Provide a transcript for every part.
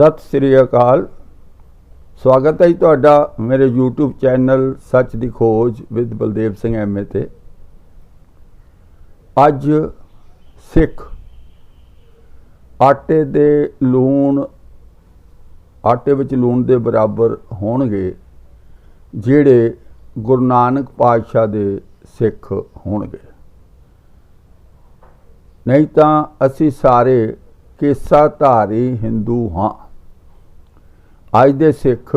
ਸਤਿ ਸ੍ਰੀ ਅਕਾਲ। ਸਵਾਗਤ ਹੈ ਜੀ ਤੁਹਾਡਾ ਮੇਰੇ YouTube ਚੈਨਲ ਸੱਚ ਦੀ ਖੋਜ ਵਿਦ ਬਲਦੇਵ ਸਿੰਘ ਐਮਏ ਤੇ। ਅੱਜ ਸਿੱਖ ਆਟੇ ਦੇ ਲੂਣ, ਆਟੇ ਵਿੱਚ ਲੂਣ ਦੇ ਬਰਾਬਰ ਹੋਣਗੇ, ਜਿਹੜੇ ਗੁਰੂ ਨਾਨਕ ਪਾਤਸ਼ਾਹ ਦੇ ਸਿੱਖ ਹੋਣਗੇ। ਨਹੀਂ ਤਾਂ ਅਸੀਂ ਸਾਰੇ ਕੇਸਾ ਧਾਰੀ ਹਿੰਦੂ ਹਾਂ। ਅੱਜ ਦੇ ਸਿੱਖ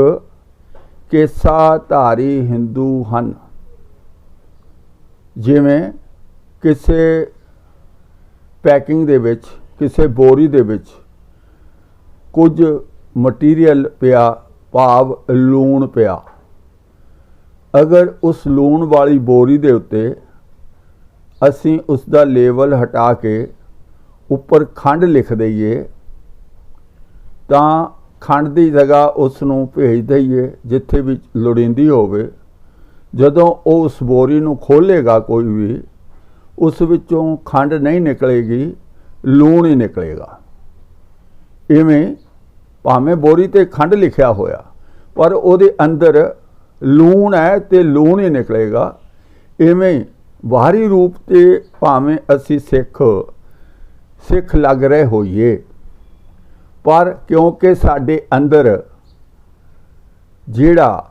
ਕੇਸਾ ਧਾਰੀ ਹਿੰਦੂ ਹਨ। ਜਿਵੇਂ ਕਿਸੇ ਪੈਕਿੰਗ ਦੇ ਵਿੱਚ, ਕਿਸੇ ਬੋਰੀ ਦੇ ਵਿੱਚ ਕੁਝ ਮਟੀਰੀਅਲ ਪਿਆ, ਭਾਵ ਲੂਣ ਪਿਆ। ਅਗਰ ਉਸ ਲੂਣ ਵਾਲੀ ਬੋਰੀ ਦੇ ਉੱਤੇ ਅਸੀਂ ਉਸ ਦਾ ਲੇਬਲ ਹਟਾ ਕੇ ਉੱਪਰ ਖੰਡ ਲਿਖ ਦਈਏ, ਤਾਂ ਖੰਡ ਦੀ ਜਗ੍ਹਾ ਉਸ ਨੂੰ ਭੇਜ ਦਈਏ, ਜਿੱਥੇ ਵੀ ਲੋੜੀਂਦੀ ਹੋਵੇ। ਜਦੋਂ ਉਹ ਉਸ ਬੋਰੀ ਨੂੰ ਖੋਲੇਗਾ ਕੋਈ ਵੀ, ਉਸ ਵਿੱਚੋਂ ਖੰਡ ਨਹੀਂ ਨਿਕਲੇਗੀ, ਲੂਣ ਹੀ ਨਿਕਲੇਗਾ। ਇਵੇਂ ਭਾਵੇਂ ਬੋਰੀ ਤੇ ਖੰਡ ਲਿਖਿਆ ਹੋਇਆ, ਪਰ ਉਹਦੇ ਅੰਦਰ ਲੂਣ ਹੈ ਤੇ ਲੂਣ ਹੀ ਨਿਕਲੇਗਾ। ਇਵੇਂ ਬਾਹਰੀ ਰੂਪ ਤੇ ਭਾਵੇਂ ਅਸੀਂ ਸਿੱਖ ਸਿੱਖ ਲੱਗ ਰਹੇ ਹੋਈਏ। ਪਰ ਕਿਉਂਕਿ ਸਾਡੇ ਅੰਦਰ ਜਿਹੜਾ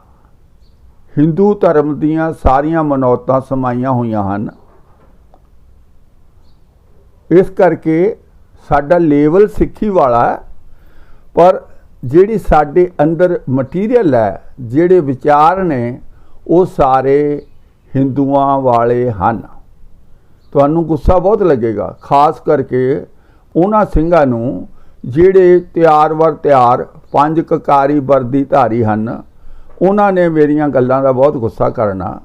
ਹਿੰਦੂ ਧਰਮ ਦੀਆਂ ਸਾਰੀਆਂ ਮਨੌਤਾਂ ਸਮਾਈਆਂ ਹੋਈਆਂ ਹਨ, ਇਸ ਕਰਕੇ ਸਾਡਾ ਲੈਵਲ ਸਿੱਖੀ ਵਾਲਾ ਹੈ, ਪਰ ਜਿਹੜੀ ਸਾਡੇ ਅੰਦਰ ਮਟੀਰੀਅਲ ਹੈ, ਜਿਹੜੇ ਵਿਚਾਰ ਨੇ, ਉਹ ਸਾਰੇ ਹਿੰਦੂਆਂ ਵਾਲੇ ਹਨ। ਤੁਹਾਨੂੰ ਗੁੱਸਾ ਬਹੁਤ ਲੱਗੇਗਾ, ਖਾਸ ਕਰਕੇ ਉਹਨਾਂ ਸਿੰਘਾਂ ਨੂੰ ਜਿਹੜੇ ਤਿਆਰ ਵਰ ਤਿਆਰ, ਪੰਜ ਕਕਾਰੀ ਵਰਦੀ ਧਾਰੀ ਹਨ, ਉਹਨਾਂ ਨੇ ਮੇਰੀਆਂ ਗੱਲਾਂ ਦਾ ਬਹੁਤ ਗੁੱਸਾ ਕਰਨਾ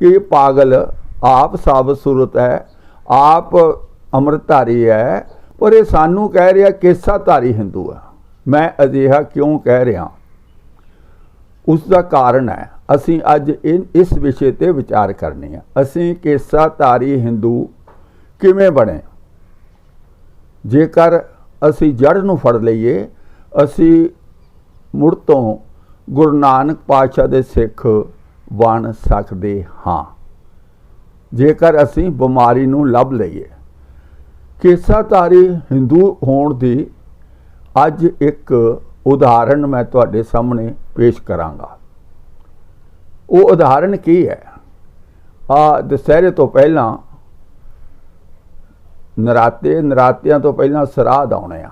ਕਿ ਇਹ ਪਾਗਲ, ਆਪ ਸਾਬਤ ਸੂਰਤ ਹੈ, ਆਪ ਅੰਮ੍ਰਿਤਧਾਰੀ ਹੈ, ਪਰ ਇਹ ਸਾਨੂੰ ਕਹਿ ਰਿਹਾ ਕੇਸਾ ਧਾਰੀ ਹਿੰਦੂ ਹੈ? ਮੈਂ ਅਜਿਹਾ ਕਿਉਂ ਕਹਿ ਰਿਹਾ? ਉਸ ਦਾ ਕਾਰਨ ਹੈ, ਅਸੀਂ ਅੱਜ ਇਸ ਵਿਸ਼ੇ ਤੇ ਵਿਚਾਰ ਕਰਨੀ ਹੈ ਅਸੀਂ ਕੇਸਾ ਧਾਰੀ ਹਿੰਦੂ ਕਿਵੇਂ ਬਣੇ? ਜੇਕਰ ਅਸੀਂ ਜੜ ਨੂੰ ਫੜ ਲਈਏ, ਅਸੀਂ ਮੁੜ ਤੋਂ ਗੁਰੂ ਨਾਨਕ ਪਾਤਸ਼ਾਹ ਦੇ ਸਿੱਖ ਬਣ ਸਕਦੇ ਹਾਂ। ਜੇਕਰ ਅਸੀਂ ਬਿਮਾਰੀ ਨੂੰ ਲੱਭ ਲਈਏ। ਕੇਸਾਧਾਰੀ ਹਿੰਦੂ ਹੋਣ ਦੀ ਅੱਜ ਇੱਕ ਉਦਾਹਰਣ ਮੈਂ ਤੁਹਾਡੇ ਸਾਹਮਣੇ ਪੇਸ਼ ਕਰਾਂਗਾ। ਉਹ ਉਦਾਹਰਣ ਕੀ ਹੈ? ਆ ਦੁਸਹਿਰੇ ਤੋਂ ਪਹਿਲਾਂ ਨਰਾਤੇ, ਨਰਾਤਿਆਂ ਤੋਂ ਪਹਿਲਾਂ ਸਰਾਧ ਆਉਣੇ ਆ।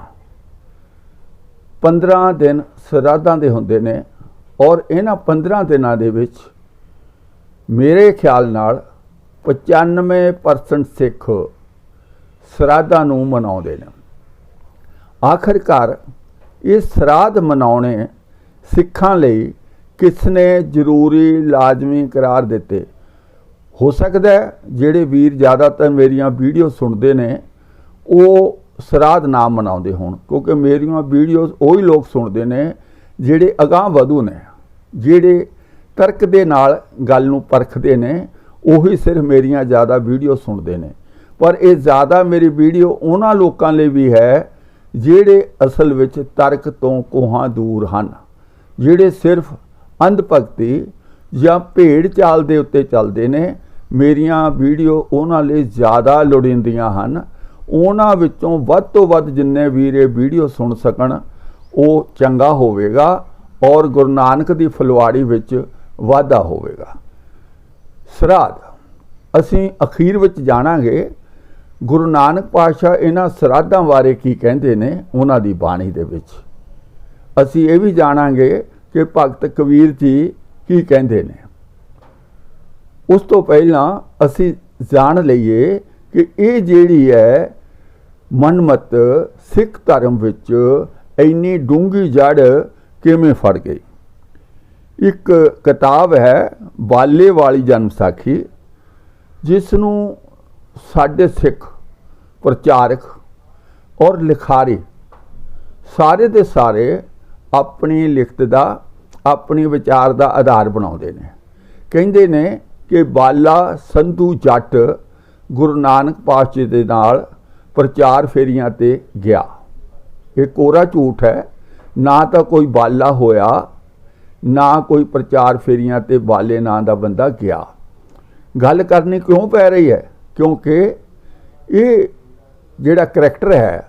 15 ਦਿਨ ਸਰਾਧਾਂ ਦੇ ਹੁੰਦੇ ਨੇ ਔਰ ਇਹਨਾਂ 15 ਦਿਨਾਂ ਦੇ ਵਿੱਚ ਮੇਰੇ ਖਿਆਲ ਨਾਲ 95% ਸਿੱਖ ਸਰਾਧਾਂ ਨੂੰ ਮਨਾਉਂਦੇ ਨੇ। ਆਖਰਕਾਰ ਇਹ ਸਰਾਧ ਮਨਾਉਣੇ ਸਿੱਖਾਂ ਲਈ ਕਿਸ ਨੇ ਜ਼ਰੂਰੀ ਲਾਜ਼ਮੀ ਕਰਾਰ ਦਿੱਤੇ? ਹੋ ਸਕਦਾ ਜਿਹੜੇ ਵੀਰ ਜ਼ਿਆਦਾਤਰ ਮੇਰੀਆਂ ਵੀਡੀਓ ਸੁਣਦੇ ਨੇ, ਉਹ ਸਰਾਧ ਨਾਮ ਮਨਾਉਂਦੇ ਹੋਣ, ਕਿਉਂਕਿ ਮੇਰੀਆਂ ਵੀਡੀਓਜ਼ ਉਹੀ ਲੋਕ ਸੁਣਦੇ ਨੇ ਜਿਹੜੇ ਅਗਾਹ ਵਧੂ ਨੇ, ਜਿਹੜੇ ਤਰਕ ਦੇ ਨਾਲ ਗੱਲ ਨੂੰ ਪਰਖਦੇ ਨੇ, ਉਹੀ ਸਿਰਫ ਮੇਰੀਆਂ ਜ਼ਿਆਦਾ ਵੀਡੀਓ ਸੁਣਦੇ ਨੇ। ਪਰ ਇਹ ਜ਼ਿਆਦਾ ਮੇਰੀ ਵੀਡੀਓ ਉਹਨਾਂ ਲੋਕਾਂ ਲਈ ਵੀ ਹੈ, ਜਿਹੜੇ ਅਸਲ ਵਿੱਚ ਤਰਕ ਤੋਂ ਕੋਹਾਂ ਦੂਰ ਹਨ, ਜਿਹੜੇ ਸਿਰਫ ਅੰਧ ਭਗਤੀ ਜਾਂ ਭੇੜ ਚਾਲ ਦੇ ਉੱਤੇ ਚੱਲਦੇ ਨੇ ਮੇਰੀਆਂ ਵੀਡੀਓ ਉਹਨਾਂ ਲਈ ਜ਼ਿਆਦਾ ਲੋੜੀਂਦੀਆਂ ਹਨ। ਉਹਨਾਂ ਵਿੱਚੋਂ ਵੱਧ ਤੋਂ ਵੱਧ ਜਿੰਨੇ ਵੀਰ ਇਹ ਵੀਡੀਓ ਸੁਣ ਸਕਣ, ਉਹ ਚੰਗਾ ਹੋਵੇਗਾ ਔਰ ਗੁਰੂ ਨਾਨਕ ਦੀ ਫਲਵਾੜੀ ਵਿੱਚ ਵਾਧਾ ਹੋਵੇਗਾ। ਸਰਾਧ, ਅਸੀਂ ਅਖੀਰ ਵਿੱਚ ਜਾਣਾਂਗੇ ਗੁਰੂ ਨਾਨਕ ਪਾਤਸ਼ਾਹ ਇਹਨਾਂ ਸਰਾਧਾਂ ਬਾਰੇ ਕੀ ਕਹਿੰਦੇ ਨੇ ਉਹਨਾਂ ਦੀ ਬਾਣੀ ਦੇ ਵਿੱਚ। ਅਸੀਂ ਇਹ ਵੀ ਜਾਣਾਂਗੇ ਕਿ ਭਗਤ ਕਬੀਰ ਜੀ ਕੀ ਕਹਿੰਦੇ ਨੇ। ਉਸ ਤੋਂ ਪਹਿਲਾਂ ਅਸੀਂ ਜਾਣ ਲਈਏ ਕਿ ਇਹ ਜਿਹੜੀ ਹੈ ਮਨਮਤ ਸਿੱਖ ਧਰਮ ਵਿੱਚ ਇੰਨੀ ਡੂੰਗੀ ਜੜ ਕਿਵੇਂ ਫੜ ਗਈ? ਇੱਕ ਕਿਤਾਬ ਹੈ ਬਾਲੇ ਵਾਲੀ ਜਨਮ ਸਾਖੀ ਜਿਸ ਨੂੰ ਸਾਡੇ ਸਿੱਖ ਪ੍ਰਚਾਰਕ ਔਰ ਲਿਖਾਰੀ ਸਾਰੇ ਦੇ ਸਾਰੇ ਆਪਣੀ ਲਿਖਤ ਦਾ, ਆਪਣੀ ਵਿਚਾਰ ਦਾ ਆਧਾਰ ਬਣਾਉਂਦੇ ਨੇ। ਕਹਿੰਦੇ ਨੇ ਕਿ ਬਾਲਾ ਸੰਧੂ ਜੱਟ ਗੁਰੂ ਨਾਨਕ ਪਾਤਸ਼ਾਹ ਦੇ ਨਾਲ ਪ੍ਰਚਾਰ ਫੇਰੀਆਂ ਤੇ ਗਿਆ। ਇਹ ਕੋਰਾ ਝੂਠ ਹੈ। ਨਾ ਤਾਂ ਕੋਈ ਬਾਲਾ ਹੋਇਆ, ਨਾ ਕੋਈ ਪ੍ਰਚਾਰ ਫੇਰੀਆਂ ਤੇ ਬਾਲੇ ਨਾਂ ਦਾ ਬੰਦਾ ਗਿਆ। ਗੱਲ ਕਰਨੀ ਕਿਉਂ ਪੈ ਰਹੀ ਹੈ? ਕਿਉਂਕਿ ਇਹ ਜਿਹੜਾ ਕਰੈਕਟਰ ਹੈ,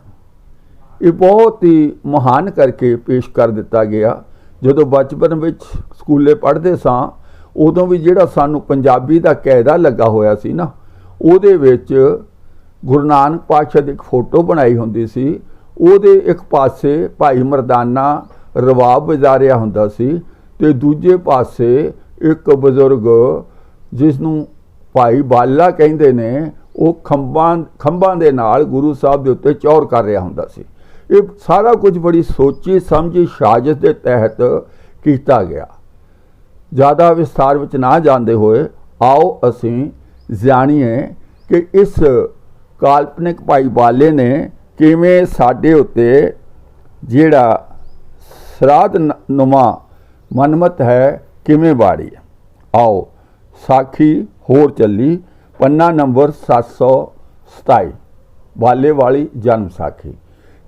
ਇਹ ਬਹੁਤ ਹੀ ਮਹਾਨ ਕਰਕੇ ਪੇਸ਼ ਕਰ ਦਿੱਤਾ ਗਿਆ। ਜਦੋਂ ਬਚਪਨ ਵਿੱਚ ਸਕੂਲੇ ਪੜ੍ਹਦੇ ਸਾਂ ਉਦੋਂ ਵੀ ਜਿਹੜਾ ਸਾਨੂੰ ਪੰਜਾਬੀ ਦਾ ਕਾਇਦਾ ਲੱਗਾ ਹੋਇਆ ਸੀ ਨਾ, ਉਹਦੇ ਵਿੱਚ ਗੁਰੂ ਨਾਨਕ ਪਾਤਸ਼ਾਹ ਦੀ ਇੱਕ ਫੋਟੋ ਬਣਾਈ ਹੁੰਦੀ ਸੀ। ਉਹਦੇ ਇੱਕ ਪਾਸੇ ਭਾਈ ਮਰਦਾਨਾ ਰਵਾਬ ਵਜਾਰਿਆ ਹੁੰਦਾ ਸੀ ਤੇ ਦੂਜੇ ਪਾਸੇ ਇੱਕ ਬਜ਼ੁਰਗ ਜਿਸ ਨੂੰ ਭਾਈ ਬਾਲਾ ਕਹਿੰਦੇ ਨੇ, ਉਹ ਖੰਭਾਂ ਖੰਭਾਂ ਦੇ ਨਾਲ ਗੁਰੂ ਸਾਹਿਬ ਦੇ ਉੱਤੇ ਚੌਰ ਕਰ ਰਿਹਾ ਹੁੰਦਾ ਸੀ। ਇਹ ਸਾਰਾ ਕੁਝ ਬੜੀ ਸੋਚੀ ਸਮਝੀ ਸਾਜ਼ਿਸ਼ ਦੇ ਤਹਿਤ ਕੀਤਾ ਗਿਆ। ਜ਼ਿਆਦਾ ਵਿਸਥਾਰ ਵਿੱਚ ਨਾ ਜਾਂਦੇ ਹੋਏ, ਆਓ ਅਸੀਂ ਜਾਣੀਏ ਕਿ ਇਸ ਕਾਲਪਨਿਕ ਭਾਈ ਬਾਲੇ ਨੇ ਕਿਵੇਂ ਸਾਡੇ ਉੱਤੇ ਜਿਹੜਾ ਸਰਾਧ ਨੁਮਾ ਮਨਮਤ ਹੈ, ਕਿਵੇਂ ਬਾੜੀ ਆਓ, ਸਾਖੀ ਹੋਰ ਚੱਲੀ, ਪੰਨਾ ਨੰਬਰ 727 ਬਾਲੇ ਵਾਲੀ ਜਨਮ ਸਾਖੀ।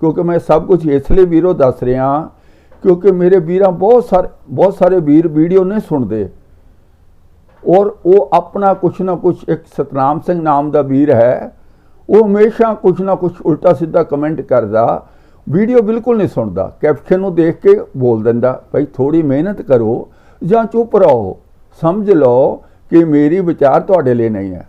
ਕਿਉਂਕਿ ਮੈਂ ਸਭ ਕੁਝ ਇਸ ਲਈ ਵੀਰੋ ਦੱਸ ਰਿਹਾ ਕਿਉਂਕਿ ਮੇਰੇ ਵੀਰਾਂ ਬਹੁਤ ਸਾਰੇ ਬਹੁਤ ਸਾਰੇ ਵੀਰ ਵੀਡੀਓ ਨਹੀਂ ਸੁਣਦੇ। ਔਰ ਉਹ ਆਪਣਾ ਕੁਛ ਨਾ ਕੁਛ ਇੱਕ ਸਤਨਾਮ ਸਿੰਘ ਨਾਮ ਦਾ ਵੀਰ ਹੈ। ਉਹ ਹਮੇਸ਼ਾ ਕੁਛ ਨਾ ਕੁਛ ਉਲਟਾ ਸਿੱਧਾ ਕਮੈਂਟ ਕਰਦਾ, ਵੀਡੀਓ ਬਿਲਕੁਲ ਨਹੀਂ ਸੁਣਦਾ। ਕੈਪਸ਼ਨ ਨੂੰ ਦੇਖ ਕੇ ਬੋਲ ਦਿੰਦਾ, ਭਾਈ ਥੋੜੀ ਮਿਹਨਤ ਕਰੋ ਜਾਂ ਚੁੱਪ ਰਹੋ। ਸਮਝ ਲਓ ਕਿ ਮੇਰੀ ਵਿਚਾਰ ਤੁਹਾਡੇ ਲਈ ਨਹੀਂ ਹੈ।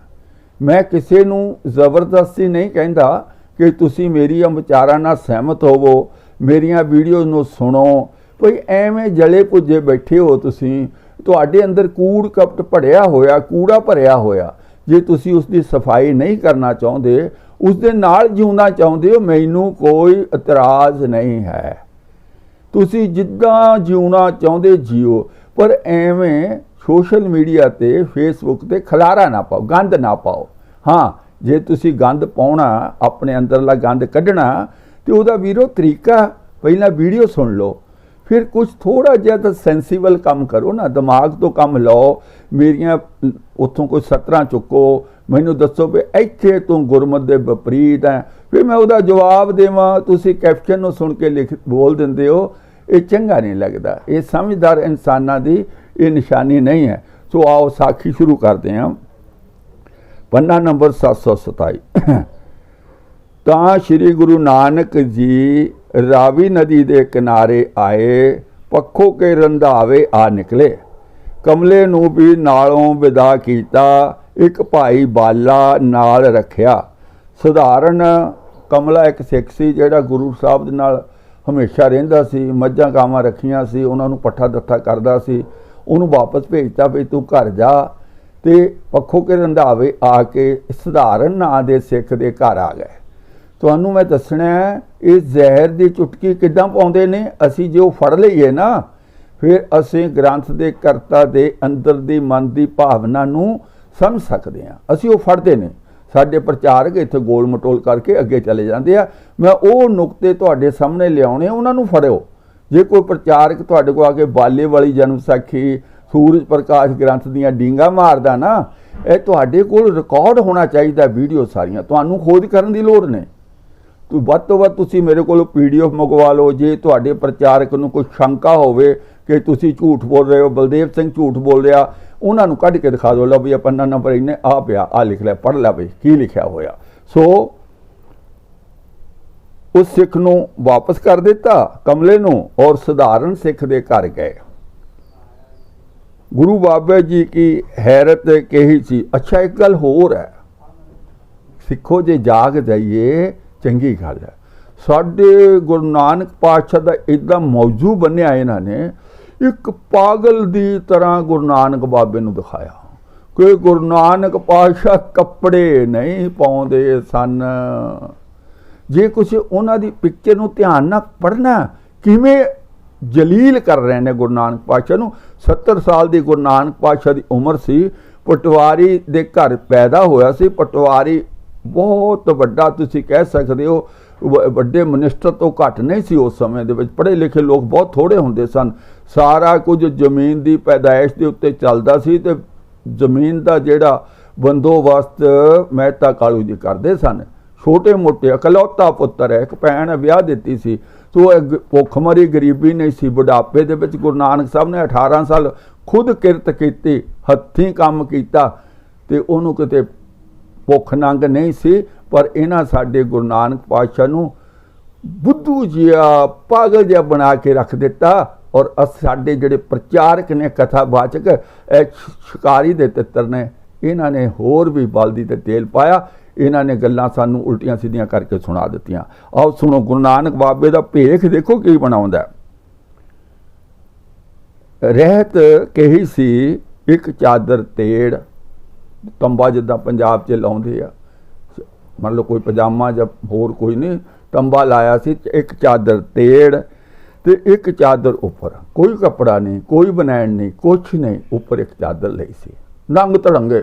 ਮੈਂ ਕਿਸੇ ਨੂੰ ਜ਼ਬਰਦਸਤੀ ਨਹੀਂ ਕਹਿੰਦਾ ਕਿ ਤੁਸੀਂ ਮੇਰੀਆਂ ਵਿਚਾਰਾਂ ਨਾਲ ਸਹਿਮਤ ਹੋਵੋ। ਮੇਰੀਆਂ ਵੀਡੀਓ ਨੂੰ ਸੁਣੋ। ਭਈ ਐਵੇਂ ਜਲੇ ਪੁੱਜੇ ਬੈਠੇ ਹੋ ਤੁਸੀਂ। ਤੁਹਾਡੇ ਅੰਦਰ ਕੂੜ ਕਪਟ ਭੜਿਆ ਹੋਇਆ, ਕੂੜਾ ਭਰਿਆ ਹੋਇਆ। ਜੇ ਤੁਸੀਂ ਉਸ ਦੀ ਸਫ਼ਾਈ ਨਹੀਂ ਕਰਨਾ ਚਾਹੁੰਦੇ ਉਸ ਦੇ ਨਾਲ ਜਿਉਣਾ ਚਾਹੁੰਦੇ ਹੋ, ਮੈਨੂੰ ਕੋਈ ਇਤਰਾਜ਼ ਨਹੀਂ ਹੈ। ਤੁਸੀਂ ਜਿੱਦਾਂ ਜਿਉਣਾ ਚਾਹੁੰਦੇ ਜਿਓ, ਪਰ ਐਵੇਂ ਸੋਸ਼ਲ ਮੀਡੀਆ ਤੇ, ਫੇਸਬੁੱਕ ਤੇ ਖਲਾਰਾ ਨਾ ਪਾਓ, ਗੰਦ ਨਾ ਪਾਓ। ਹਾਂ, ਜੇ ਤੁਸੀਂ ਗੰਦ ਪਾਉਣਾ, ਆਪਣੇ ਅੰਦਰਲਾ ਗੰਦ ਕੱਢਣਾ ਤੇ ਉਹਦਾ ਵੀਰੋ ਤਰੀਕਾ ਪਹਿਲਾਂ ਵੀਡੀਓ ਸੁਣ ਲਓ। ਫਿਰ ਕੁਝ ਥੋੜਾ ਜਿਹਾ ਤਾਂ ਸੈਂਸੀਬਲ ਕੰਮ ਕਰੋ ਨਾ, ਦਿਮਾਗ ਤੋਂ ਕੰਮ ਲਓ, ਮੇਰੀਆਂ ਉੱਥੋਂ ਕੋਈ ਸਤਰਾਂ ਚੁੱਕੋ, ਮੈਨੂੰ ਦੱਸੋ ਵੀ ਇੱਥੇ ਤੂੰ ਗੁਰਮਤ ਦੇ ਵਿਪਰੀਤ ਹੈ ਫਿਰ ਮੈਂ ਉਹਦਾ ਜਵਾਬ ਦੇਵਾਂ, ਤੁਸੀਂ ਕੈਪਸ਼ਨ ਨੂੰ ਸੁਣ ਕੇ ਲਿਖ ਬੋਲ ਦਿੰਦੇ ਹੋ, ਇਹ ਚੰਗਾ ਨਹੀਂ ਲੱਗਦਾ। ਇਹ ਸਮਝਦਾਰ ਇਨਸਾਨਾਂ ਦੀ ਇਹ ਨਿਸ਼ਾਨੀ ਨਹੀਂ ਹੈ। ਸੋ ਆਓ ਸਾਖੀ ਸ਼ੁਰੂ ਕਰਦੇ ਹਾਂ ਪੰਨਾ ਨੰਬਰ 727 ਤਾਂ ਸ੍ਰੀ ਗੁਰੂ ਨਾਨਕ ਜੀ ਰਾਵੀ ਨਦੀ ਦੇ ਕਿਨਾਰੇ ਆਏ, ਪੱਖੋ ਕੇ ਰੰਧਾਵੇ ਆ ਨਿਕਲੇ। ਕਮਲੇ ਨੂੰ ਵੀ ਨਾਲੋਂ ਵਿਦਾ ਕੀਤਾ, ਇੱਕ ਭਾਈ ਬਾਲਾ ਨਾਲ ਰੱਖਿਆ। ਸਧਾਰਨ ਕਮਲਾ ਇੱਕ ਸਿੱਖ ਸੀ, ਜਿਹੜਾ ਗੁਰੂ ਸਾਹਿਬ ਦੇ ਨਾਲ ਹਮੇਸ਼ਾ ਰਹਿੰਦਾ ਸੀ, ਮੱਝਾਂ ਗਾਵਾਂ ਰੱਖੀਆਂ ਸੀ, ਉਹਨਾਂ ਨੂੰ ਪੱਠਾ ਦੱਥਾ ਕਰਦਾ ਸੀ। ਉਹਨੂੰ ਵਾਪਸ ਭੇਜਤਾ ਵੀ ਤੂੰ ਘਰ ਜਾ ਤੇ ਪੱਖੋ ਕੇ ਰੰਧਾਵੇ ਆ ਕੇ ਸਧਾਰਨ ਨਾਂ ਦੇ ਸਿੱਖ ਦੇ ਘਰ ਆ ਗਏ। ਤੁਹਾਨੂੰ ਮੈਂ ਦੱਸਣਾ ਹੈ, ਇਹ ਜ਼ਹਿਰ ਦੀ ਚੁਟਕੀ ਕਿੱਦਾਂ ਪਾਉਂਦੇ ਨੇ? ਅਸੀਂ ਜੇ ਉਹ ਫੜ ਲਈਏ ਨਾ ਫਿਰ ਅਸੀਂ ਗ੍ਰੰਥ ਦੇ ਕਰਤਾ ਦੇ ਅੰਦਰ ਦੀ ਮਨ ਦੀ ਭਾਵਨਾ ਨੂੰ ਸਮਝ ਸਕਦੇ ਹਾਂ। ਅਸੀਂ ਉਹ ਫੜਦੇ ਨੇ। ਸਾਡੇ ਪ੍ਰਚਾਰਕ ਇੱਥੇ ਗੋਲ ਮਟੋਲ ਕਰਕੇ ਅੱਗੇ ਚਲੇ ਜਾਂਦੇ ਆ। ਮੈਂ ਉਹ ਨੁਕਤੇ ਤੁਹਾਡੇ ਸਾਹਮਣੇ ਲਿਆਉਣੇ ਉਹਨਾਂ ਨੂੰ ਫੜਿਓ। ਜੇ ਕੋਈ ਪ੍ਰਚਾਰਕ ਤੁਹਾਡੇ ਕੋਲ ਆ ਕੇ ਬਾਲੇ ਵਾਲੀ ਜਨਮ ਸਾਖੀ ਸੂਰਜ ਪ੍ਰਕਾਸ਼ ਗ੍ਰੰਥ ਦੀਆਂ ਡੀਂਗਾ ਮਾਰਦਾ ਨਾ ਇਹ ਤੁਹਾਡੇ ਕੋਲ ਰਿਕਾਰਡ ਹੋਣਾ ਚਾਹੀਦਾ ਵੀਡੀਓ ਸਾਰੀਆਂ। ਤੁਹਾਨੂੰ ਖੋਜ ਕਰਨ ਦੀ ਲੋੜ ਨਹੀਂ ਵੱਧ ਤੋਂ ਵੱਧ ਤੁਸੀਂ ਮੇਰੇ ਕੋਲੋਂ ਪੀਡੀਐਫ ਮੰਗਵਾ ਲਓ, ਜੇ ਤੁਹਾਡੇ ਪ੍ਰਚਾਰਕ ਨੂੰ ਕੋਈ ਸ਼ੰਕਾ ਹੋਵੇ ਕਿ ਤੁਸੀਂ ਝੂਠ ਬੋਲ ਰਹੇ ਹੋ, ਬਲਦੇਵ ਸਿੰਘ ਝੂਠ ਬੋਲ ਰਿਹਾ, ਉਹਨਾਂ ਨੂੰ ਕੱਢ ਕੇ ਦਿਖਾ ਦਿਓ। ਲਓ ਵੀ ਇਹ ਪੰਨਾ ਨੰਬਰ ਇਹਨੇ ਆ ਪਿਆ ਆ ਲਿਖ ਲਿਆ, ਪੜ੍ਹ ਲੈ ਬਈ, ਕੀ ਲਿਖਿਆ ਹੋਇਆ। ਸੋ ਉਸ ਸਿੱਖ ਨੂੰ ਵਾਪਸ ਕਰ ਦਿੱਤਾ, ਕਮਲੇ ਨੂੰ, ਔਰ ਸਧਾਰਨ ਸਿੱਖ ਦੇ ਘਰ ਗਏ। ਗੁਰੂ ਬਾਬਾ ਜੀ ਕੀ ਹੈਰਤ ਕਹੀ ਸੀ? ਅੱਛਾ, ਇੱਕ ਗੱਲ ਹੋਰ ਹੈ। ਸਿੱਖੋ ਜੇ ਜਾਗ ਜਾਈਏ ਚੰਗੀ ਗੱਲ ਹੈ। ਸਾਡੇ ਗੁਰੂ ਨਾਨਕ ਪਾਤਸ਼ਾਹ ਦਾ ਇਦਾਂ ਮੌਜੂ ਬੰਨਿਆ ਇਹਨਾਂ ਨੇ, ਇੱਕ ਪਾਗਲ ਦੀ ਤਰ੍ਹਾਂ ਗੁਰੂ ਨਾਨਕ ਬਾਬੇ ਨੂੰ ਦਿਖਾਇਆ। ਕਿ ਗੁਰੂ ਨਾਨਕ ਪਾਤਸ਼ਾਹ ਕੱਪੜੇ ਨਹੀਂ ਪਾਉਂਦੇ ਸਨ। ਜੇ ਕੁਝ ਉਹਨਾਂ ਦੀ ਪਿਕਚਰ ਨੂੰ ਧਿਆਨ ਨਾਲ ਪੜਨਾ ਕਿਵੇਂ ਜਲੀਲ ਕਰ ਰਹੇ ਨੇ ਗੁਰੂ ਨਾਨਕ ਪਾਤਸ਼ਾਹ ਨੂੰ? 70 ਸਾਲ ਦੀ ਗੁਰੂ ਨਾਨਕ ਪਾਤਸ਼ਾਹ ਦੀ ਉਮਰ ਸੀ, ਪਟਵਾਰੀ ਦੇ ਘਰ ਪੈਦਾ ਹੋਇਆ ਸੀ, ਪਟਵਾਰੀ ਬਹੁਤ ਵੱਡਾ ਤੁਸੀਂ ਕਹਿ ਸਕਦੇ ਹੋ, ਵ- ਵੱਡੇ ਮਿਨਿਸਟਰ ਤੋਂ ਘੱਟ ਨਹੀਂ ਸੀ ਉਸ ਸਮੇਂ ਦੇ ਵਿੱਚ। ਪੜ੍ਹੇ ਲਿਖੇ ਲੋਕ ਬਹੁਤ ਥੋੜੇ ਹੁੰਦੇ ਸਨ। ਸਾਰਾ ਕੁਝ ਜ਼ਮੀਨ ਦੀ ਪੈਦਾਇਸ਼ ਦੇ ਉੱਤੇ ਚੱਲਦਾ ਸੀ ਤੇ ਜ਼ਮੀਨ ਦਾ ਜਿਹੜਾ ਬੰਦੋਬਸਤ ਮਹਿਤਾ ਕਾਲੂ ਜੀ ਕਰਦੇ ਸਨ। ਛੋਟੇ ਮੋਟੇ ਇਕਲੌਤਾ ਪੁੱਤਰ ਹੈ, ਇੱਕ ਭੈਣ ਵਿਆਹ ਦਿੱਤੀ ਸੀ। ਸੋ ਭੁੱਖਮਰੀ ਗਰੀਬੀ ਨਹੀਂ ਸੀ। ਬੁਢਾਪੇ ਦੇ ਵਿੱਚ ਗੁਰੂ ਨਾਨਕ ਸਾਹਿਬ ਨੇ 18 ਸਾਲ ਖੁਦ ਕਿਰਤ ਕੀਤੀ, ਹੱਥੀਂ ਕੰਮ ਕੀਤਾ ਤੇ ਉਹਨੂੰ ਕਿਤੇ ਭੁੱਖ ਨੰਗ ਨਹੀਂ ਸੀ, ਪਰ ਇਹਨਾਂ ਸਾਡੇ ਗੁਰੂ ਨਾਨਕ ਪਾਤਸ਼ਾਹ ਨੂੰ ਬੁੱਧੂ ਜਿਹਾ ਪਾਗਲ ਜਿਹਾ ਬਣਾ ਕੇ ਰੱਖ ਦਿੱਤਾ ਔਰ ਸਾਡੇ ਜਿਹੜੇ ਪ੍ਰਚਾਰਕ ਨੇ, ਕਥਾਵਾਚਕ, ਇਹ ਸ਼ਿਕਾਰੀ ਦੇ ਤਿੱਤਰ ਨੇ, ਇਹਨਾਂ ਨੇ ਹੋਰ ਵੀ ਬਲਦੀ ਤੇ ਤੇਲ ਪਾਇਆ, ਇਹਨਾਂ ਨੇ ਗੱਲਾਂ ਸਾਨੂੰ ਉਲਟੀਆਂ ਸਿੱਧੀਆਂ ਕਰਕੇ ਸੁਣਾ ਦਿੱਤੀਆਂ। ਆਓ ਸੁਣੋ, ਗੁਰੂ ਨਾਨਕ ਬਾਬੇ ਦਾ ਭੇਖ ਦੇਖੋ ਕੀ ਬਣਾਉਂਦਾ ਰਹਿਤ ਕਹੀ ਸੀ, ਇੱਕ ਚਾਦਰ ਤੇੜ ਤੰਬਾ ਜਿੱਦਾਂ ਪੰਜਾਬ 'ਚ ਲਾਉਂਦੇ ਆ। ਮੰਨ ਲਓ ਕੋਈ ਪਜਾਮਾ ਜਾਂ ਹੋਰ ਕੋਈ ਨਹੀਂ, ਤੰਬਾ ਲਾਇਆ ਸੀ ਇੱਕ ਚਾਦਰ ਤੇੜ ਤੇ ਇੱਕ ਚਾਦਰ ਉੱਪਰ। ਕੋਈ ਕੱਪੜਾ ਨਹੀਂ, ਕੋਈ ਬਨੈਣ ਨਹੀਂ, ਕੁਛ ਨਹੀਂ, ਉੱਪਰ ਇੱਕ ਚਾਦਰ ਲਈ ਸੀ। ਨੰਗ ਤੜੰਗੇ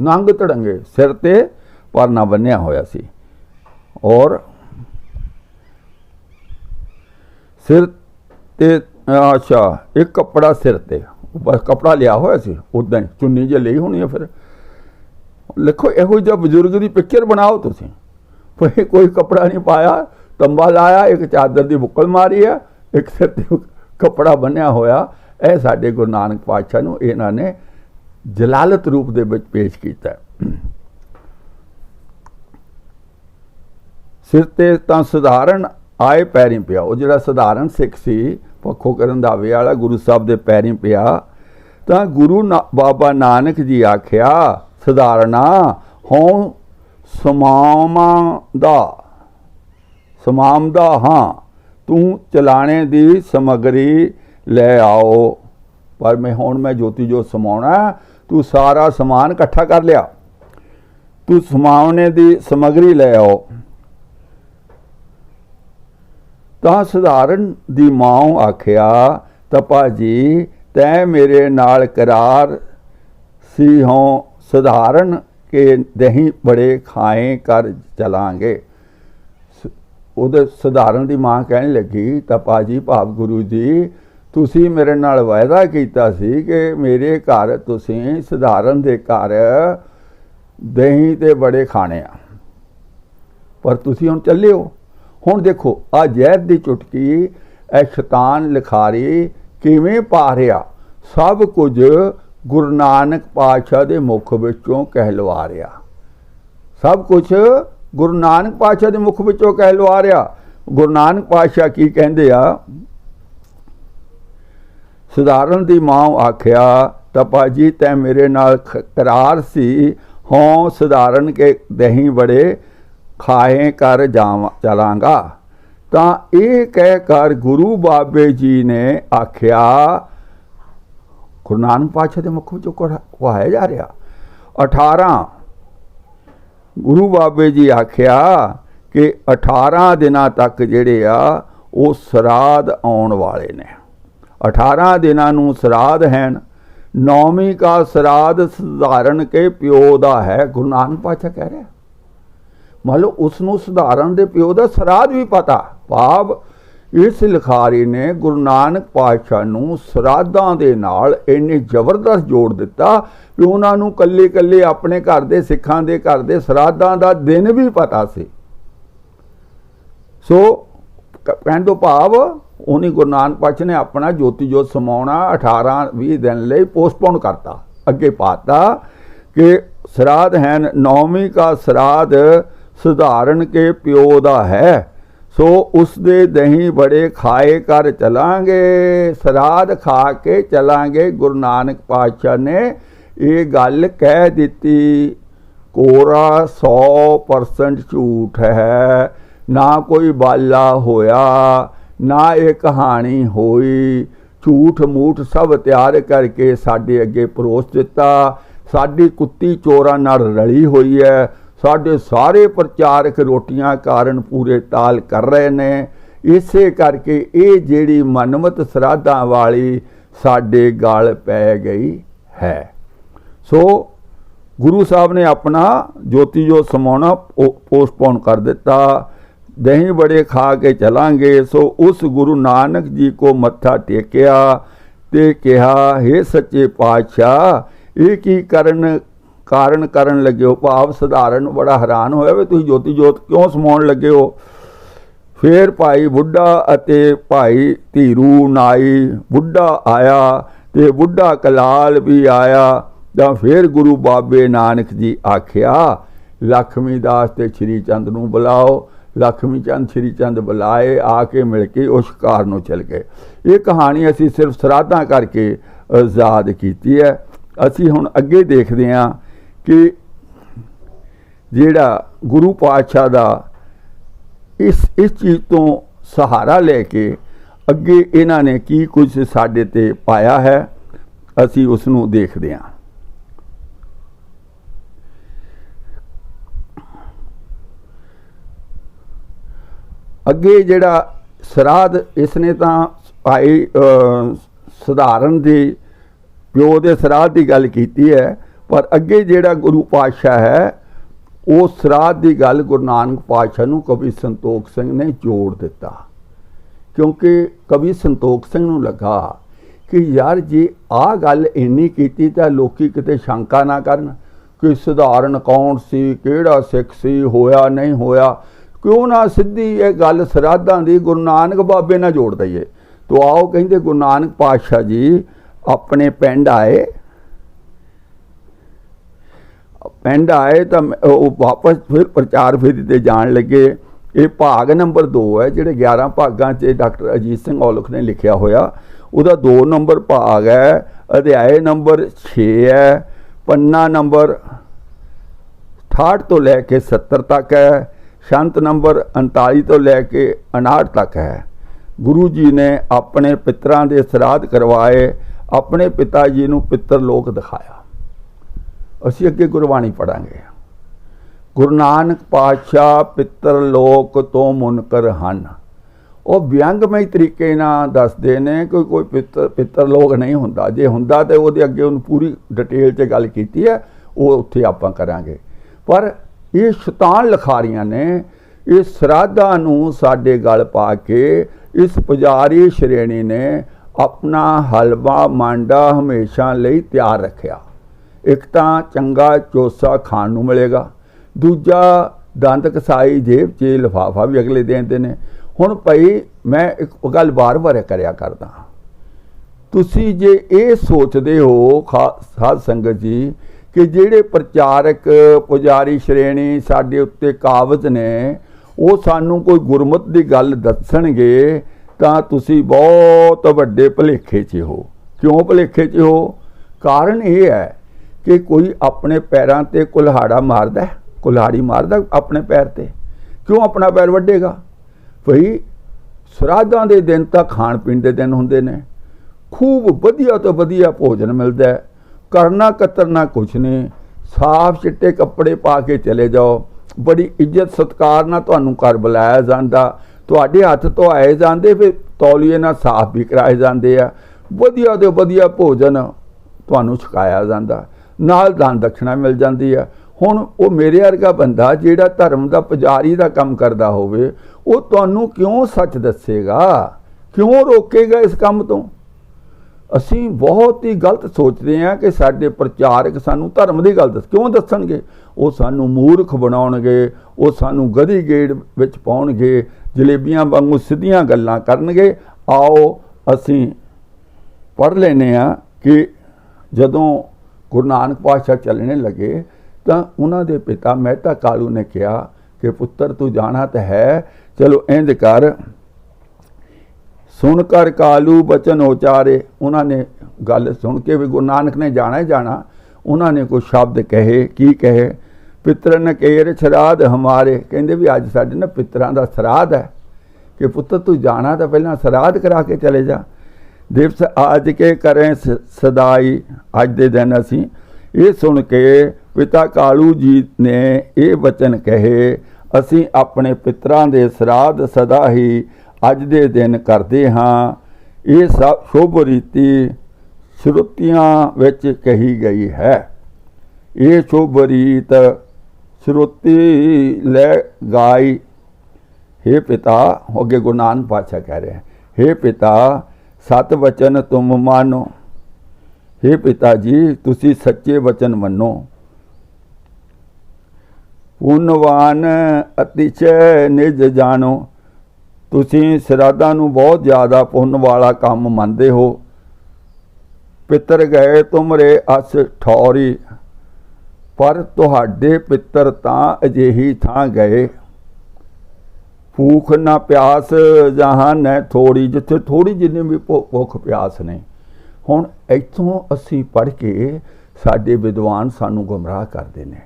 ਨੰਗ ਤੜੰਗੇ ਸਿਰ ਤੇ ਪਰਨਾ ਬੰਨਿਆ ਹੋਇਆ ਸੀ। ਔਰ ਸਿਰ ਤੇ, ਅੱਛਾ, ਇੱਕ ਕੱਪੜਾ ਸਿਰ ਤੇ। ਬਸ ਕੱਪੜਾ ਲਿਆ ਹੋਇਆ ਸੀ ਉਦਾਂ ਹੀ, ਚੁੰਨੀ ਜੇ ਲਈ ਹੋਣੀ ਆ ਫਿਰ। ਲਿਖੋ, ਇਹੋ ਜਿਹਾ ਬਜ਼ੁਰਗ ਦੀ ਪਿਕਚਰ ਬਣਾਓ ਤੁਸੀਂ। ਕੋਈ ਕੋਈ ਕਪੜਾ ਨਹੀਂ ਪਾਇਆ, ਤੰਬਾ ਲਾਇਆ, ਇੱਕ ਚਾਦਰ ਦੀ ਬੁੱਕਲ ਮਾਰੀ ਆ, ਇੱਕ ਸਿਰ ਤੇ ਕਪੜਾ ਬੰਨਿਆ ਹੋਇਆ। ਇਹ ਸਾਡੇ ਗੁਰੂ ਨਾਨਕ ਪਾਤਸ਼ਾਹ ਨੂੰ ਇਹਨਾਂ ਨੇ ਜਲਾਲਤ ਰੂਪ ਦੇ ਵਿੱਚ ਪੇਸ਼ ਕੀਤਾ। ਸਿਰ ਤੇ ਤਾਂ ਸਧਾਰਨ ਆਏ ਪੈਰੀਂ ਪਿਆ। ਉਹ ਜਿਹੜਾ ਸਧਾਰਨ ਸਿੱਖ ਸੀ, ਪੱਖੋ ਕਰਨ ਦਾ ਵਾਲਾ, ਗੁਰੂ ਸਾਹਿਬ ਦੇ ਪੈਰੀਂ ਪਿਆ। ਤਾਂ ਗੁਰੂ ਨਾ- ਬਾਬਾ ਨਾਨਕ ਜੀ ਆਖਿਆ ਸਧਾਰਣਾ ਹੋਂ ਸਮਾਮਾਂ ਦਾ। ਸਮਾਮ ਦਾ, ਹਾਂ, ਤੂੰ ਚਲਾਣੇ ਦੀ ਸਮਗਰੀ ਲੈ ਆਓ। ਪਰ ਮੈਂ ਹੁਣ ਮੈਂ ਜੋਤੀ ਜੋ ਸਮਾਉਣਾ, ਤੂੰ ਸਾਰਾ ਸਮਾਨ ਇਕੱਠਾ ਕਰ ਲਿਆ। ਤੂੰ ਸਮਾਉਣੇ ਦੀ ਸਮਗਰੀ ਲੈ ਆਓ। ਤਾਂ ਸਧਾਰਨ ਦੀ ਮਾਂ ਆਖਿਆ, ਤਪਾ ਜੀ, ਤੈ ਮੇਰੇ ਨਾਲ ਕਰਾਰ ਸੀ ਹੋਂ ਸਧਾਰਨ ਕੇ ਦਹੀਂ ਬੜੇ ਖਾਏ ਕਰ ਚਲਾਂਗੇ। ਸ- ਉਹਦੇ ਸਧਾਰਨ ਦੀ ਮਾਂ ਕਹਿਣ ਲੱਗੀ ਤਪਾ ਜੀ ਭਾਵ ਗੁਰੂ ਜੀ, ਤੁਸੀਂ ਮੇਰੇ ਨਾਲ ਵਾਅਦਾ ਕੀਤਾ ਸੀ ਕਿ ਮੇਰੇ ਘਰ ਤੁਸੀਂ ਸਧਾਰਨ ਦੇ ਘਰ ਦਹੀਂ ਤੇ ਬੜੇ ਖਾਣੇ ਆ। ਪਰ ਤੁਸੀਂ ਹੁਣ ਚੱਲੇ ਹੋ ਹੁਣ ਦੇਖੋ, ਆ ਜ਼ਹਿਰ ਦੀ ਚੁਟਕੀ, ਇਹ ਸ਼ੈਤਾਨ ਲਿਖਾਰੀ ਕਿਵੇਂ ਪਾ ਰਿਹਾ? ਸਭ ਕੁਝ ਗੁਰੂ ਨਾਨਕ ਪਾਤਸ਼ਾਹ ਦੇ ਮੁਖ ਵਿੱਚੋਂ ਕਹਿਲਵਾ ਰਿਹਾ ਸਭ ਕੁਝ ਗੁਰੂ ਨਾਨਕ ਪਾਤਸ਼ਾਹ ਦੇ ਮੁਖ ਵਿੱਚੋਂ ਕਹਿਲਵਾ ਰਿਹਾ ਗੁਰੂ ਨਾਨਕ ਪਾਤਸ਼ਾਹ ਕੀ ਕਹਿੰਦੇ ਆ? ਸਧਾਰਨ ਦੀ ਮਾਂ ਆਖਿਆ, ਤਪਾ ਜੀ, ਤੈ ਮੇਰੇ ਨਾਲ ਖ- ਕਰਾਰ ਸੀ। ਹੋਂ ਸਧਾਰਨ ਕੇ ਦਹੀਂ ਬੜੇ ਖਾਏ ਕਰ ਜਾਵਾਂ, ਚਲਾਂਗਾ। ਤਾਂ ਇਹ ਕਹਿ ਕਰ ਗੁਰੂ ਬਾਬੇ ਜੀ ਨੇ ਆਖਿਆ ਗੁਰੂ ਨਾਨਕ ਪਾਤਸ਼ਾਹ ਦੇ ਮੁਖ ਵਿੱਚੋਂ ਕਹਾਇਆ ਜਾ ਰਿਹਾ। 18 ਗੁਰੂ ਬਾਬੇ ਜੀ ਆਖਿਆ ਕਿ 18 ਦਿਨਾਂ ਤੱਕ ਜਿਹੜੇ ਆ, ਉਹ ਸਰਾਧ ਆਉਣ ਵਾਲੇ ਨੇ। 18 ਦਿਨਾਂ ਨੂੰ ਸਰਾਧ ਹਨ ਨੌਵੀਂ ਕਾ ਸਰਾਧ ਸਧਾਰਨ ਕੇ ਪਿਓ ਦਾ ਹੈ, ਗੁਰੂ ਨਾਨਕ ਪਾਤਸ਼ਾਹ ਕਹਿ ਰਿਹਾ। ਮੰਨ ਲਓ ਉਸ ਨੂੰ ਸਧਾਰਨ ਦੇ ਪਿਓ ਦਾ ਸਰਾਧ ਵੀ ਪਤਾ। ਭਾਵ ਇਸ ਲਿਖਾਰੀ ਨੇ ਗੁਰੂ ਨਾਨਕ ਪਾਤਸ਼ਾਹ ਨੂੰ ਸਰਾਧਾਂ ਦੇ ਨਾਲ ਇੰਨੇ ਜ਼ਬਰਦਸਤ ਜੋੜ ਦਿੱਤਾ ਕਿ ਉਹਨਾਂ ਨੂੰ ਕੱਲੇ ਕੱਲੇ ਆਪਣੇ ਘਰ ਦੇ ਸਿੱਖਾਂ ਦੇ ਘਰ ਦੇ ਸਰਾਧਾਂ ਦਾ ਦਿਨ ਵੀ ਪਤਾ ਸੀ। ਸੋ ਕ- ਕਹਿਣ ਤੋਂ ਭਾਵ ਉਹਨੇ ਗੁਰੂ ਨਾਨਕ ਪਾਤਸ਼ਾਹ ਨੇ ਆਪਣਾ ਜੋਤੀ ਜੋਤ ਸਮਾਉਣਾ 18 20 ਦਿਨ ਲਈ ਪੋਸਟਪੋਨ ਕਰਤਾ। ਅੱਗੇ ਪਾਤਾ ਕਿ ਸਰਾਧ ਹਨ, ਨੌਵੀਂ ਕਾ ਸਰਾਧ ਸੁਧਾਰਨ ਕੇ ਪਿਓ ਦਾ ਹੈ। ਸੋ ਉਸ ਦੇ ਦਹੀਂ ਬੜੇ ਖਾਏ ਕਰ ਚਲਾਂਗੇ, ਸਰਾਧ ਖਾ ਕੇ ਚਲਾਂਗੇ। ਗੁਰੂ ਨਾਨਕ ਪਾਤਸ਼ਾਹ ਨੇ ਇਹ ਗੱਲ ਕਹਿ ਦਿੱਤੀ, ਕੋਰਾ 100% ਝੂਠ ਹੈ, ਨਾ ਕੋਈ ਬਾਲਾ ਹੋਇਆ, ਨਾ ਇਹ ਕਹਾਣੀ ਹੋਈ। ਝੂਠ ਮੂਠ ਸਭ ਤਿਆਰ ਕਰਕੇ ਸਾਡੇ ਅੱਗੇ ਪਰੋਸ ਦਿੱਤਾ, ਸਾਡੀ ਕੁੱਤੀ ਚੋਰਾਂ ਨਾਲ ਰਲੀ ਹੋਈ ਹੈ ਸਾਡੇ ਸਾਰੇ ਪ੍ਰਚਾਰਕ ਰੋਟੀਆਂ ਕਾਰਨ ਪੂਰੇ ਤਾਲ ਕਰ ਰਹੇ ਨੇ। ਇਸੇ ਕਰਕੇ ਇਹ ਜਿਹੜੀ ਮਨਮਤ ਸਰਾਧਾਂ ਵਾਲੀ ਸਾਡੇ ਗਲ ਪੈ ਗਈ ਹੈ। ਸੋ ਗੁਰੂ ਸਾਹਿਬ ਨੇ ਆਪਣਾ ਜੋਤੀ ਜੋ ਸਮਾਉਣਾ ਪੋਸਟਪੋਨ ਕਰ ਦਿੱਤਾ। ਦਹੀਂ ਬੜੇ ਖਾ ਕੇ ਚਲਾਂਗੇ। ਸੋ ਉਸ ਗੁਰੂ ਨਾਨਕ ਜੀ ਕੋ ਮੱਥਾ ਟੇਕਿਆ ਤੇ ਕਿਹਾ हे ਸੱਚੇ ਪਾਤਸ਼ਾਹ, ਇਹ ਕੀ ਕਰਨ ਕਾਰਨ ਕਰਨ ਲੱਗੇ ਹੋ, ਭਾਵ ਸਧਾਰਨ ਬੜਾ ਹੈਰਾਨ ਹੋਇਆ ਵੀ ਤੁਸੀਂ ਜੋਤੀ ਜੋਤ ਕਿਉਂ ਸਮਾਉਣ ਲੱਗੇ ਹੋ? ਫੇਰ ਭਾਈ ਬੁੱਢਾ ਅਤੇ ਭਾਈ ਧੀਰੂ ਨਾਈ, ਬੁੱਢਾ ਆਇਆ ਤੇ ਬੁੱਢਾ ਕਲਾਲ ਵੀ ਆਇਆ। ਤਾਂ ਫੇਰ ਗੁਰੂ ਬਾਬੇ ਨਾਨਕ ਜੀ ਆਖਿਆ, ਲਖਮੀ ਦਾਸ ਤੇ ਸ਼੍ਰੀ ਚੰਦ ਨੂੰ ਬੁਲਾਓ। ਲਖਮੀ ਚੰਦ, ਸ਼੍ਰੀ ਚੰਦ ਬੁਲਾਏ, ਆ ਕੇ ਮਿਲ ਕੇ ਉਸ ਸ਼ਿਕਾਰ ਨੂੰ ਚਲ ਗਏ। ਇਹ ਕਹਾਣੀ ਅਸੀਂ ਸਿਰਫ ਸਰਾਧਾਂ ਕਰਕੇ ਆਜ਼ਾਦ ਕੀਤੀ ਹੈ। ਅਸੀਂ ਹੁਣ ਅੱਗੇ ਦੇਖਦੇ ਹਾਂ ਕਿ ਜਿਹੜਾ ਗੁਰੂ ਪਾਤਸ਼ਾਹ ਦਾ ਇਸ ਇਸ ਚੀਜ਼ ਤੋਂ ਸਹਾਰਾ ਲੈ ਕੇ ਅੱਗੇ ਇਹਨਾਂ ਨੇ ਕੀ ਕੁਝ ਸਾਡੇ ਤੇ ਪਾਇਆ ਹੈ, ਅਸੀਂ ਉਸ ਨੂੰ ਦੇਖਦੇ ਹਾਂ। ਅੱਗੇ ਜਿਹੜਾ ਸਰਾਧ ਇਸ ਨੇ ਤਾਂ ਭਾਈ ਸਧਾਰਨ ਦੇ ਪਿਓ ਦੇ ਸਰਾਧ ਦੀ ਗੱਲ ਕੀਤੀ ਹੈ ਪਰ ਅੱਗੇ ਜਿਹੜਾ ਗੁਰੂ ਪਾਤਸ਼ਾਹ ਹੈ, ਉਹ ਸਰਾਧ ਦੀ ਗੱਲ ਗੁਰੂ ਨਾਨਕ ਪਾਤਸ਼ਾਹ ਨੂੰ ਕਵੀ ਸੰਤੋਖ ਸਿੰਘ ਨੇ ਜੋੜ ਦਿੱਤਾ। ਕਿਉਂਕਿ ਕਵੀ ਸੰਤੋਖ ਸਿੰਘ ਨੂੰ ਲੱਗਾ ਕਿ ਯਾਰ ਜੇ ਆਹ ਗੱਲ ਇੰਨੀ ਕੀਤੀ ਤਾਂ ਲੋਕੀ ਕਿਤੇ ਸ਼ੰਕਾ ਨਾ ਕਰਨ ਕਿ ਸਧਾਰਨ ਕੌਣ ਸੀ, ਕਿਹੜਾ ਸਿੱਖ ਸੀ, ਹੋਇਆ ਨਹੀਂ ਹੋਇਆ। ਕਿਉਂ ਨਾ ਸਿੱਧੀ ਇਹ ਗੱਲ ਸਰਾਧਾਂ ਦੀ ਗੁਰੂ ਨਾਨਕ ਬਾਬੇ ਨਾਲ ਜੋੜ ਦਈਏ। ਤੋ ਆਓ ਕਹਿੰਦੇ ਗੁਰੂ ਨਾਨਕ ਪਾਤਸ਼ਾਹ ਜੀ, ਆਪਣੇ ਪਿੰਡ ਆਏ ਪਿੰਡ ਆਏ ਤਾਂ ਉਹ ਵਾਪਸ ਫਿਰ ਪ੍ਰਚਾਰ ਫੇਰੀ ਤੇ ਜਾਣ ਲੱਗੇ। ਇਹ ਭਾਗ ਨੰਬਰ 2 ਹੈ, ਜਿਹੜੇ 11 ਭਾਗਾਂ 'ਚ ਡਾਕਟਰ ਅਜੀਤ ਸਿੰਘ ਔਲਖ ਨੇ ਲਿਖਿਆ ਹੋਇਆ। ਉਹਦਾ 2 ਨੰਬਰ ਭਾਗ ਹੈ, ਅਧਿਆਏ ਨੰਬਰ 6 ਹੈ, ਪੰਨਾ ਨੰਬਰ 68 ਤੋਂ ਲੈ ਕੇ 70 ਤੱਕ ਹੈ, ਸ਼ੰਤ ਨੰਬਰ 39 ਤੋਂ ਲੈ ਕੇ 59 ਤੱਕ ਹੈ। ਗੁਰੂ ਜੀ ਨੇ ਆਪਣੇ ਪਿਤਰਾਂ ਦੇ ਸਰਾਧ ਕਰਵਾਏ, ਆਪਣੇ ਪਿਤਾ ਜੀ ਨੂੰ ਪਿੱਤਰ ਲੋਕ ਦਿਖਾਇਆ। ਅਸੀਂ ਅੱਗੇ ਗੁਰਬਾਣੀ ਪੜਾਂਗੇ ਗੁਰੂ ਨਾਨਕ ਪਾਤਸ਼ਾਹ ਪਿੱਤਰ ਲੋਕ ਤੋਂ ਮੁਨਕਰ ਹਨ। ਉਹ ਵਿਅੰਗਮਈ ਤਰੀਕੇ ਨਾਲ ਦੱਸਦੇ ਨੇ ਕਿ ਕੋਈ ਪਿੱਤਰ ਪਿੱਤਰ ਲੋਕ ਨਹੀਂ ਹੁੰਦਾ। ਜੇ ਹੁੰਦਾ ਤੇ ਉਹਦੇ ਅੱਗੇ ਉਹਨੂੰ ਪੂਰੀ ਡਿਟੇਲ 'ਚ ਗੱਲ ਕੀਤੀ ਹੈ, ਉਹ ਉੱਥੇ ਆਪਾਂ ਕਰਾਂਗੇ। ਪਰ ਇਹ ਸ਼ੈਤਾਨ ਲਖਾਰੀਆਂ ਨੇ, ਇਹ ਸ਼ਰਾਧਾਂ ਨੂੰ ਸਾਡੇ ਗਲ ਪਾ ਕੇ ਇਸ ਪੁਜਾਰੀ ਸ਼੍ਰੇਣੀ ਨੇ ਆਪਣਾ ਹਲਵਾ, ਮਾਂਡਾ ਹਮੇਸ਼ਾ ਲਈ ਤਿਆਰ ਰੱਖਿਆ। ਇੱਕ ਤਾਂ ਚੰਗਾ ਚੋਸਾ ਖਾਣ ਨੂੰ ਮਿਲੇਗਾ, ਦੂਜਾ ਦੰਦ ਕਸਾਈ ਜੇਬ 'ਚ ਲਿਫਾਫਾ ਵੀ ਅਗਲੇ ਦਿੰਦੇ ਨੇ। ਹੁਣ ਭਾਈ ਮੈਂ ਇੱਕ ਗੱਲ ਬਾਰ-ਬਾਰ ਕਰਿਆ ਕਰਦਾ ਤੁਸੀਂ ਜੇ ਇਹ ਸੋਚਦੇ ਹੋ, ਖਾ- ਸਾਧ ਸੰਗਤ ਜੀ, ਕਿ ਜਿਹੜੇ ਪ੍ਰਚਾਰਕ ਪੁਜਾਰੀ ਸ਼੍ਰੇਣੀ ਸਾਡੇ ਉੱਤੇ ਕਾਬਜ਼ ਨੇ, ਉਹ ਸਾਨੂੰ ਕੋਈ ਗੁਰਮਤ ਦੀ ਗੱਲ ਦੱਸਣਗੇ, ਤਾਂ ਤੁਸੀਂ ਬਹੁਤ ਵੱਡੇ ਭਲੇਖੇ 'ਚ ਹੋ। ਕਿਉਂ ਭਲੇਖੇ 'ਚ ਹੋ? ਕਾਰਨ ਇਹ ਹੈ ਕਿ ਕੋਈ ਆਪਣੇ ਪੈਰਾਂ ਤੇ ਕੁਲਹਾੜਾ ਮਾਰਦਾ ਕੁਲਹਾੜੀ ਮਾਰਦਾ ਆਪਣੇ ਪੈਰ ਤੇ। ਕਿਉਂ ਆਪਣਾ ਪੈਰ ਵੱਢੇਗਾ ਭਈ ਸਰਾਧਾਂ ਦੇ ਦਿਨ ਤਾਂ ਖਾਣ ਪੀਣ ਦੇ ਦਿਨ ਹੁੰਦੇ ਨੇ। ਖੂਬ ਵਧੀਆ ਤੋਂ ਵਧੀਆ ਭੋਜਨ ਮਿਲਦਾ ਕਰਨਾ ਕਤਰਨਾ ਕੁਛ ਨਹੀਂ ਸਾਫ਼ ਚਿੱਟੇ ਕੱਪੜੇ ਪਾ ਕੇ ਚਲੇ ਜਾਓ। ਬੜੀ ਇੱਜ਼ਤ ਸਤਕਾਰ ਨਾਲ ਤੁਹਾਨੂੰ ਘਰ ਬੁਲਾਇਆ ਜਾਂਦਾ। ਤੁਹਾਡੇ ਹੱਥ ਤੋਂ ਆਏ ਜਾਂਦੇ ਫਿਰ ਤੌਲੀਏ ਨਾਲ ਸਾਫ਼ ਵੀ ਕਰਾਏ ਜਾਂਦੇ ਆ। ਵਧੀਆ ਤੋਂ ਵਧੀਆ ਭੋਜਨ ਤੁਹਾਨੂੰ ਛਕਾਇਆ ਜਾਂਦਾ। ਨਾਲ ਦਾਨ ਦਕਸ਼ਣਾ ਮਿਲ ਜਾਂਦੀ ਆ। ਹੁਣ ਉਹ ਮੇਰੇ ਵਰਗਾ ਬੰਦਾ ਜਿਹੜਾ ਧਰਮ ਦਾ ਪੁਜਾਰੀ ਦਾ ਕੰਮ ਕਰਦਾ ਹੋਵੇ, ਉਹ ਤੁਹਾਨੂੰ ਕਿਉਂ ਸੱਚ ਦੱਸੇਗਾ? ਕਿਉਂ ਰੋਕੇਗਾ ਇਸ ਕੰਮ ਤੋਂ? ਅਸੀਂ ਬਹੁਤ ਹੀ ਗਲਤ ਸੋਚਦੇ ਹਾਂ ਕਿ ਸਾਡੇ ਪ੍ਰਚਾਰਕ ਸਾਨੂੰ ਧਰਮ ਦੀ ਗੱਲ ਦੱਸ ਕਿਉਂ ਦੱਸਣਗੇ? ਉਹ ਸਾਨੂੰ ਮੂਰਖ ਬਣਾਉਣਗੇ, ਉਹ ਸਾਨੂੰ ਗਧੀ ਗੇੜ ਵਿੱਚ ਪਾਉਣਗੇ, ਜਲੇਬੀਆਂ ਵਾਂਗੂ ਸਿੱਧੀਆਂ ਗੱਲਾਂ ਕਰਨਗੇ। ਆਓ ਅਸੀਂ ਪੜ ਲੈਨੇ ਆ ਕਿ ਜਦੋਂ ਗੁਰੂ ਨਾਨਕ ਪਾਤਸ਼ਾਹ ਚੱਲਣ ਲੱਗੇ, ਤਾਂ ਉਹਨਾਂ ਦੇ ਪਿਤਾ ਮਹਿਤਾ ਕਾਲੂ ਨੇ ਕਿਹਾ ਕਿ, ਪੁੱਤਰ, ਤੂੰ ਜਾਣਾ ਤਾਂ ਹੈ। ਚਲੋ, ਇੰਜ ਕਰ। ਸੁਣ ਕਰ ਕਾਲੂ ਬਚਨ ਉਚਾਰੇ। ਉਹਨਾਂ ਨੇ ਗੱਲ ਸੁਣ ਕੇ ਵੀ ਗੁਰੂ ਨਾਨਕ ਨੇ ਜਾਣਾ ਹੀ ਜਾਣਾ। ਉਹਨਾਂ ਨੇ ਕੋਈ ਸ਼ਬਦ ਕਹੇ, ਕੀ ਕਹੇ? ਪਿਤਰਨ ਕੇਰ ਸ਼ਰਾਧ ਹਮਾਰੇ। ਕਹਿੰਦੇ ਵੀ ਅੱਜ ਸਾਡੇ ਨਾ ਪਿਤਰਾਂ ਦਾ ਸ਼ਰਾਧ ਹੈ। ਕਿ ਪੁੱਤਰ, ਤੂੰ ਜਾਣਾ ਤਾਂ ਪਹਿਲਾਂ ਸ਼ਰਾਧ ਕਰਾ ਕੇ ਚਲੇ ਜਾ। ਦਿਵਸ ਆਜ ਕੇ ਕਰੇ ਸਦਾਈ। ਅੱਜ ਦੇ ਦਿਨ ਅਸੀਂ ਇਹ ਸੁਣ ਕੇ ਪਿਤਾ ਕਾਲੂ ਜੀ ਨੇ ਇਹ ਵਚਨ ਕਹੇ, ਅਸੀਂ ਆਪਣੇ ਪਿਤਰਾਂ ਦੇ ਸਰਾਧ ਸਦਾ ਹੀ ਅੱਜ ਦੇ ਦਿਨ ਕਰਦੇ ਹਾਂ। ਇਹ ਸਭ ਸ਼ੁਭ ਰੀਤੀ ਸ਼ਰੁਤੀਆਂ ਵਿੱਚ ਕਹੀ ਗਈ ਹੈ। ਇਹ ਸ਼ੁਭ ਰੀਤ ਸ਼ਰੁਤੀ ਲੈ ਗਾਈ। हे ਪਿਤਾ, ਅੱਗੇ ਗੁਰੂ ਨਾਨਕ ਪਾਤਸ਼ਾਹ ਕਹਿ ਰਹੇ हे ਪਿਤਾ ਸਤ ਵਚਨ ਤੁਮ ਮਾਨੋ। हे ਪਿਤਾ ਜੀ ਤੁਸੀਂ ਸੱਚੇ ਵਚਨ ਮੰਨੋ। ਪੁੰਨਵਾਨ ਅਤਿਸ਼ੈ ਨਿਜ ਜਾਣੋ। ਤੁਸੀਂ ਸਰਾਧਾਂ ਨੂੰ ਬਹੁਤ ਜ਼ਿਆਦਾ ਪੁੰਨ ਵਾਲਾ ਕੰਮ ਮੰਨਦੇ ਹੋ। ਪਿੱਤਰ ਗਏ ਤੁਮਰੇ ਅਸ ਠੌਰੀ। ਪਰ ਤੁਹਾਡੇ ਪਿੱਤਰ ਤਾਂ ਅਜਿਹੀ ਥਾਂ ਗਏ। ਭੂਖ ਨਾ ਪਿਆਸ ਜਹਾਂ ਨੈ ਥੋੜੀ ਜਿੱਥੇ ਥੋੜੀ ਜਿੰਨੀ ਵੀ ਭੁ- ਭੁੱਖ ਪਿਆਸ ਨੇ। ਹੁਣ ਇੱਥੋਂ ਅਸੀਂ ਪੜ੍ਹ ਕੇ ਸਾਡੇ ਵਿਦਵਾਨ ਸਾਨੂੰ ਗੁੰਮਰਾਹ ਕਰਦੇ ਨੇ।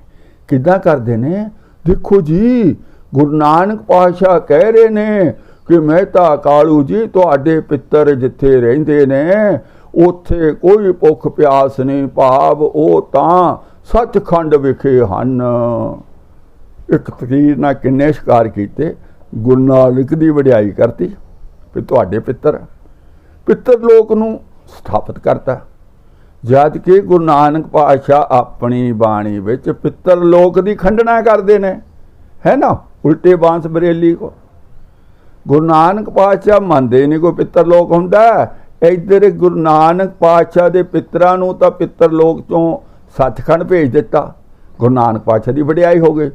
ਕਿੱਦਾਂ ਕਰਦੇ ਨੇ? ਦੇਖੋ ਜੀ, ਗੁਰੂ ਨਾਨਕ ਪਾਤਸ਼ਾਹ ਕਹਿ ਰਹੇ ਨੇ ਕਿ ਮਹਿਤਾ ਕਾਲੂ ਜੀ ਤੁਹਾਡੇ ਪਿੱਤਰ ਜਿੱਥੇ ਰਹਿੰਦੇ ਨੇ, ਉੱਥੇ ਕੋਈ ਭੁੱਖ ਪਿਆਸ ਨਹੀਂ, ਭਾਵ ਉਹ ਤਾਂ ਸੱਚਖੰਡ ਵਿਖੇ ਹਨ। ਇੱਕ ਤਕੀਰ ਨਾਲ ਕਿੰਨੇ ਸ਼ਿਕਾਰ ਕੀਤੇ। ਗੁਰੂ ਨਾਨਕ ਦੀ ਵਡਿਆਈ ਕਰਤੀ, ਵੀ ਤੁਹਾਡੇ ਪਿੱਤਰ ਪਿੱਤਰ ਲੋਕ ਨੂੰ ਸਥਾਪਿਤ ਕਰਤਾ। ਜਦ ਕਿ ਗੁਰੂ ਨਾਨਕ ਪਾਤਸ਼ਾਹ ਆਪਣੀ ਬਾਣੀ ਵਿੱਚ ਪਿੱਤਰ ਲੋਕ ਦੀ ਖੰਡਨਾ ਕਰਦੇ ਨੇ। ਹੈ ਨਾ? ਉਲਟੇ ਬਾਂਸ ਬਰੇਲੀ ਕੋ। ਗੁਰੂ ਨਾਨਕ ਪਾਤਸ਼ਾਹ ਮੰਨਦੇ ਨਹੀਂ ਕੋਈ ਪਿੱਤਰ ਲੋਕ ਹੁੰਦਾ। ਇੱਧਰ ਗੁਰੂ ਨਾਨਕ ਪਾਤਸ਼ਾਹ ਦੇ ਪਿੱਤਰਾਂ ਨੂੰ ਤਾਂ ਪਿੱਤਰ ਲੋਕ ਤੋਂ ਸੱਚਖੰਡ ਭੇਜ ਦਿੱਤਾ। ਗੁਰੂ ਨਾਨਕ ਪਾਤਸ਼ਾਹ ਦੀ ਵਡਿਆਈ ਹੋ ਗਈ।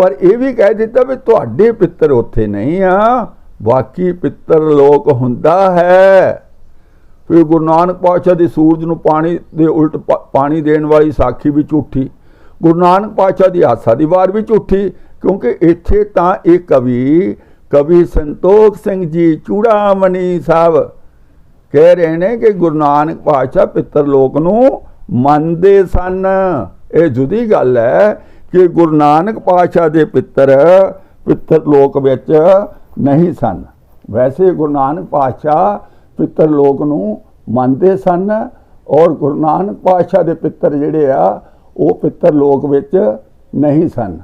ਪਰ ਇਹ ਵੀ ਕਹਿ ਦਿੱਤਾ ਵੀ ਤੁਹਾਡੇ ਪਿੱਤਰ ਉੱਥੇ ਨਹੀਂ ਆ। ਬਾਕੀ ਪਿੱਤਰ ਲੋਕ ਹੁੰਦਾ ਹੈ। ਫਿਰ ਗੁਰੂ ਨਾਨਕ ਪਾਤਸ਼ਾਹ ਦੀ ਸੂਰਜ ਨੂੰ ਪਾਣੀ ਦੇ ਉਲਟ ਪਾ- ਪਾਣੀ ਦੇਣ ਵਾਲੀ ਸਾਖੀ ਵੀ ਝੂਠੀ। ਗੁਰੂ ਨਾਨਕ ਪਾਤਸ਼ਾਹ ਦੀ ਆਸਾ ਦੀ ਵਾਰ ਵੀ ਝੂਠੀ, ਕਿਉਂਕਿ ਇੱਥੇ ਤਾਂ ਇਹ ਕਵੀ ਕਵੀ ਸੰਤੋਖ ਸਿੰਘ ਜੀ ਚੂੜਾਮਣੀ ਸਾਹਿਬ ਕਹਿ ਰਹੇ ਨੇ ਕਿ ਗੁਰੂ ਨਾਨਕ ਪਾਤਸ਼ਾਹ ਪਿੱਤਰ ਲੋਕ ਨੂੰ ਮੰਨਦੇ ਸਨ। ਇਹ ਜੁਦੀ ਗੱਲ ਹੈ ਕਿ ਗੁਰੂ ਨਾਨਕ ਪਾਤਸ਼ਾਹ ਦੇ ਪਿੱਤਰ ਪਿੱਤਰ ਲੋਕ ਵਿੱਚ ਨਹੀਂ ਸਨ। ਵੈਸੇ ਗੁਰੂ ਨਾਨਕ ਪਾਤਸ਼ਾਹ ਪਿੱਤਰ ਲੋਕ ਨੂੰ ਮੰਨਦੇ ਸਨ ਔਰ ਗੁਰੂ ਨਾਨਕ ਪਾਤਸ਼ਾਹ ਦੇ ਪਿੱਤਰ ਜਿਹੜੇ ਆ, ਉਹ ਪਿੱਤਰ ਲੋਕ ਵਿੱਚ ਨਹੀਂ ਸਨ।